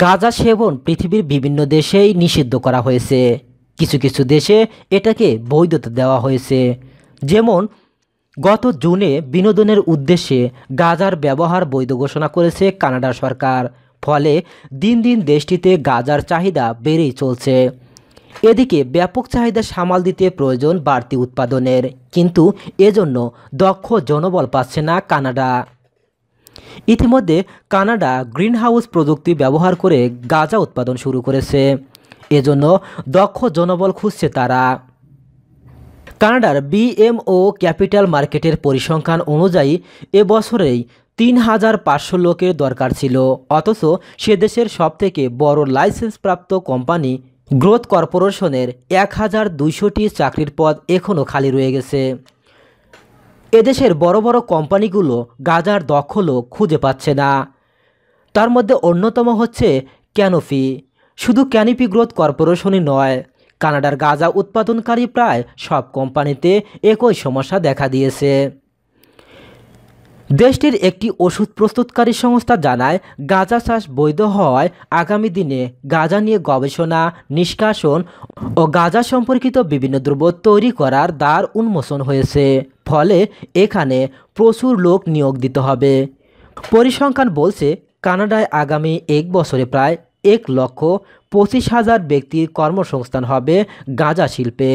গাঁজা সেবন পৃথিবীর বিভিন্ন দেশেই নিষিদ্ধ করা হয়েছে। কিছু কিছু দেশে এটাকে বৈধতা দেওয়া হয়েছে। যেমন, গত জুনে বিনোদনের উদ্দেশ্যে গাজার ব্যবহার বৈধ ঘোষণা করেছে কানাডা সরকার, ফলে দিন দিন দেশটিতে গাজার চাহিদা বেড়েই চলছে। এদিকে ব্যাপক চাহিদা সামাল দিতে প্রয়োজন বাড়তি উৎপাদনের, কিন্তু এজন্য দক্ষ জনবল পাচ্ছে না কানাডা। ইতিমধ্যে কানাডা গ্রিনহাউস প্রযুক্তি ব্যবহার করে গাঁজা উৎপাদন শুরু করেছে। এজন্য দক্ষ জনবল খুঁজছে তারা। কানাডার বিএমও ক্যাপিটাল মার্কেটের পরিসংখ্যান অনুযায়ী এবছরেই তিন হাজার পাঁচশো লোকের দরকার ছিল। অথচ সে দেশের সবথেকে বড় লাইসেন্সপ্রাপ্ত কোম্পানি গ্রোথ কর্পোরেশনের এক হাজার দুইশোটি চাকরির পদ এখনও খালি রয়ে গেছে। এদেশের বড় বড় কোম্পানিগুলো গাজার দখলও খুঁজে পাচ্ছে না। তার মধ্যে অন্যতম হচ্ছে ক্যানোপি। শুধু ক্যানোপি গ্রোথ কর্পোরেশনই নয়, কানাডার গাজা উৎপাদনকারী প্রায় সব কোম্পানিতে একই সমস্যা দেখা দিয়েছে। দেশটির একটি ওষুধ প্রস্তুতকারী সংস্থা জানায়, গাঁজা চাষ বৈধ হওয়ায় আগামী দিনে গাঁজা নিয়ে গবেষণা, নিষ্কাশন ও গাঁজা সম্পর্কিত বিভিন্ন দ্রব্য তৈরি করার দ্বার উন্মোচন হয়েছে। ফলে এখানে প্রচুর লোক নিয়োগ দিতে হবে। পরিসংখ্যান বলছে, কানাডায় আগামী এক বছরে প্রায় এক লক্ষ পঁচিশ হাজার ব্যক্তির কর্মসংস্থান হবে গাঁজা শিল্পে।